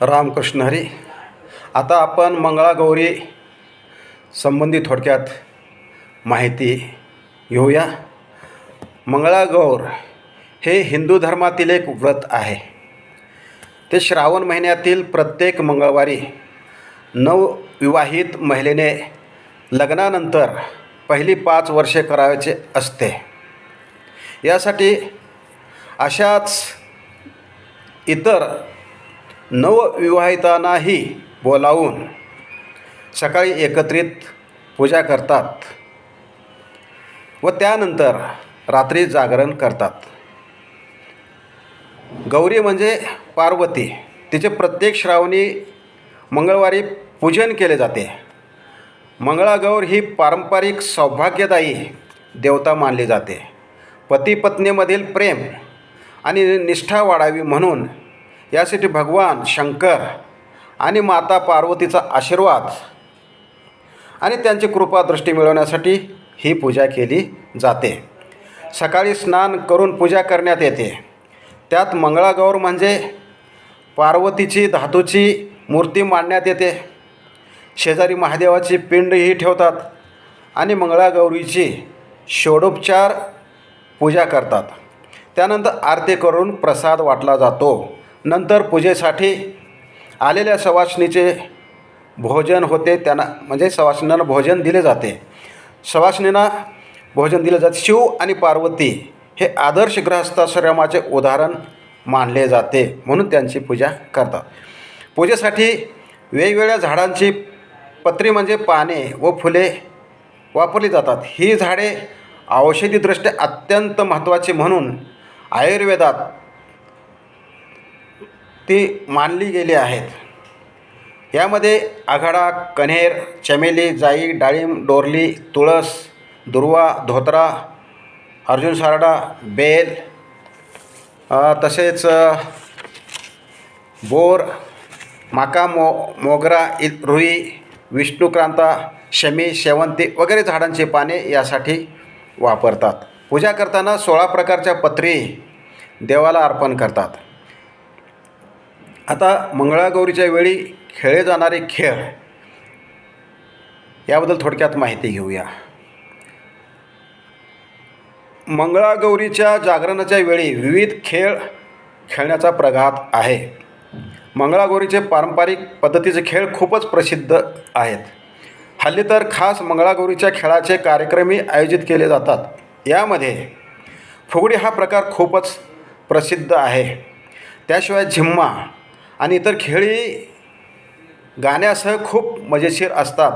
रामकृष्ण हरी. आता आपण मंगळागौरी संबंधी थोडक्यात माहिती घेऊया. मंगळागौर हे हिंदू धर्मातील एक व्रत आहे. ते श्रावण महिन्यातील प्रत्येक मंगळवारी नवविवाहित महिलेने लग्नानंतर पहिली पाच वर्षे करायचे असते. यासाठी अशाच इतर नवविवाहितांनाही बोलावून सकाळी एकत्रित पूजा करतात व त्यानंतर रात्री जागरण करतात. गौरी म्हणजे पार्वती. तिचे प्रत्येक श्रावणी मंगळवारी पूजन केले जाते. मंगळागौर ही पारंपरिक सौभाग्यदायी देवता मानली जाते. पती पत्नीमधील प्रेम आणि निष्ठा वाढावी म्हणून यासाठी भगवान शंकर आणि माता पार्वतीचा आशीर्वाद आणि त्यांची कृपादृष्टी मिळवण्यासाठी ही पूजा केली जाते. सकाळी स्नान करून पूजा करण्यात येते. त्यात मंगळागौर म्हणजे पार्वतीची धातूची मूर्ती मांडण्यात येते. शेजारी महादेवाची पिंडही ठेवतात आणि मंगळागौरीची षोडोपचार पूजा करतात. त्यानंतर आरती करून प्रसाद वाटला जातो. नंतर पूजेसाठी आलेल्या सवासणीचे भोजन होते. त्यांना म्हणजे सवासणींना भोजन दिले जाते. सवासणींना भोजन दिले जाते. शिव आणि पार्वती हे आदर्श ग्रहस्थाश्रमाचे उदाहरण मानले जाते म्हणून त्यांची पूजा करतात. पूजेसाठी वेगवेगळ्या झाडांची पत्री म्हणजे पाने व फुले वापरली जातात. ही झाडे औषधीदृष्ट्या अत्यंत महत्त्वाची म्हणून आयुर्वेदात ती मानली गेली आहेत. यामध्ये आघाडा कण्हेर चमेली जाई डाळिंब डोरली तुळस दुर्वा धोत्रा अर्जुन सारडा बेल तसेच बोर माका मो मोगरा इ रुई विष्णुक्रांता शमी शेवंती वगैरे झाडांची पाने यासाठी वापरतात. पूजा करताना सोळा प्रकारच्या पत्री देवाला अर्पण करतात. आता मंगळागौरीच्या वेळी खेळले जाणारे खेळ याबद्दल थोडक्यात माहिती घेऊया. मंगळागौरीच्या जागरणाच्या वेळी विविध खेळ खेळण्याचा प्रघात आहे. मंगळागौरीचे पारंपरिक पद्धतीचे खेळ खूपच प्रसिद्ध आहेत. हल्ली तर खास मंगळागौरीच्या खेळाचे कार्यक्रमही आयोजित केले जातात. यामध्ये फुगडी हा प्रकार खूपच प्रसिद्ध आहे. त्याशिवाय झिम्मा आणि इतर खेळी गाण्यासह खूप मजेशीर असतात.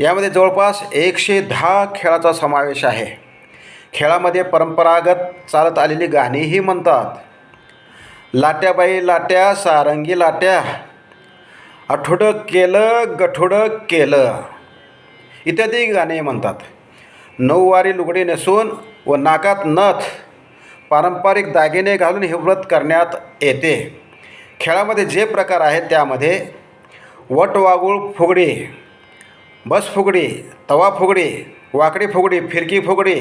यामध्ये जवळपास एकशे दहा खेळाचा समावेश आहे. खेळामध्ये परंपरागत चालत आलेली गाणीही म्हणतात. लाट्याबाई लाट्या सारंगी लाट्या आठोडं केलं गठोडं केलं. इत्यादी गाणे म्हणतात. नऊवारी लुगडी नेसून व नाकात नथ पारंपरिक दागिने घालून हे व्रत करण्यात येते. खेळामध्ये जे प्रकार आहेत त्यामध्ये वटवागुळ फुगडी बस फुगडी तवा फुगडी वाकडी फुगडी फिरकी फुगडी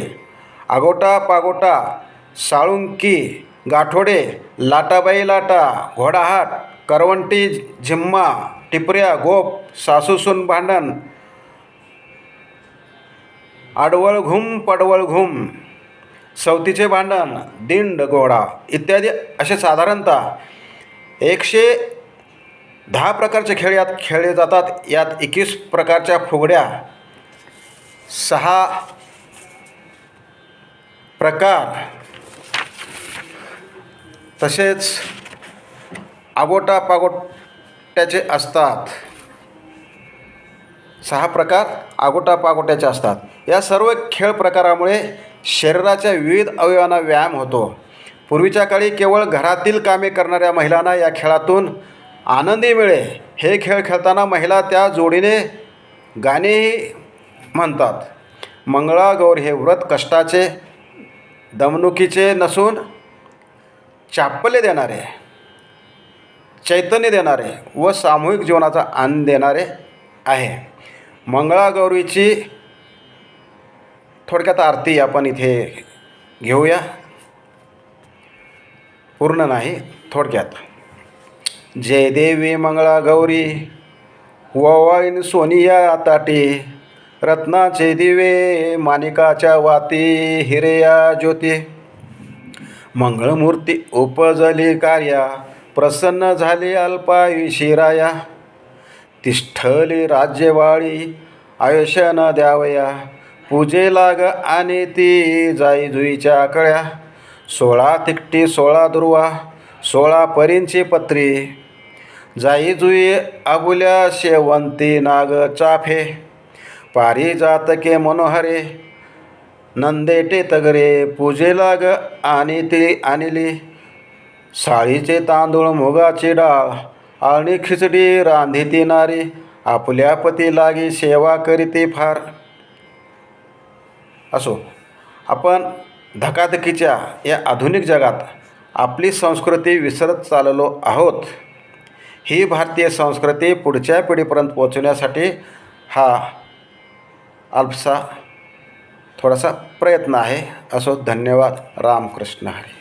आगोटा पागोटा साळुंकी गाठोडे लाटाबाई लाटा घोडाहाट करवंटी झिम्मा टिपऱ्या गोप सासूसून भांडण आडवळ घुम पडवळ घुम सवतीचे भांडण दिंड गोडा इत्यादी असे साधारणतः एकशे दहा प्रकारचे खेळ यात खेळले जातात. यात एकवीस प्रकारच्या फुगड्या सहा प्रकार तसेच आगोटा पागोट्याचे असतात. सहा प्रकार आगोटा पागोट्याचे असतात. या सर्व खेळ प्रकारामुळे शरीराच्या विविध अवयवांना व्यायाम होतो. पूर्वीच्या काळी केवळ घरातील कामे करणाऱ्या महिलांना या खेळातून आनंदी मिळे. हे खेळ खेळताना महिला त्या जोडीने गाणेही म्हणतात. मंगळागौर हे व्रत कष्टाचे दमणुकीचे नसून चापल्य देणारे चैतन्य देणारे व सामूहिक जीवनाचा आनंद देणारे आहे. मंगळागौरीची थोडक्यात आरती आपण इथे घेऊया. पूर्ण नाही थोडक्यात. जय देवी मंगळा गौरी ववाईन सोनिया ताटी रत्नाचे दिवे मानिकाच्या वाती हिरेया ज्योती. मंगळमूर्ती उपजली कार्या प्रसन्न झाली अल्पायुषी राया तिष्ठली राज्यवाळी आयुष्य न द्यावया. पूजे लाग आणि ती जाई जुईच्या कळ्या. सोळा तिकटी सोळा दुर्वा सोळा परींची पत्री. जाई जुई आबुल्या शेवंती नाग चाफे. पारी जातके मनोहरे नंदेटे तगरे पूजेला ग आणि ती आणली. साळीचे तांदूळ मुगाची डाळ आणि खिचडी रांधिती नारी आपल्या पती लागी सेवा करीती फार. असो. आपण धकाधकीच्या या आधुनिक जगात आपली संस्कृती विसरत चाललो आहोत. ही भारतीय संस्कृती पुढच्या पिढीपर्यंत पोचवण्यासाठी हा अल्पसा थोडासा प्रयत्न आहे. असो धन्यवाद. रामकृष्ण हरी.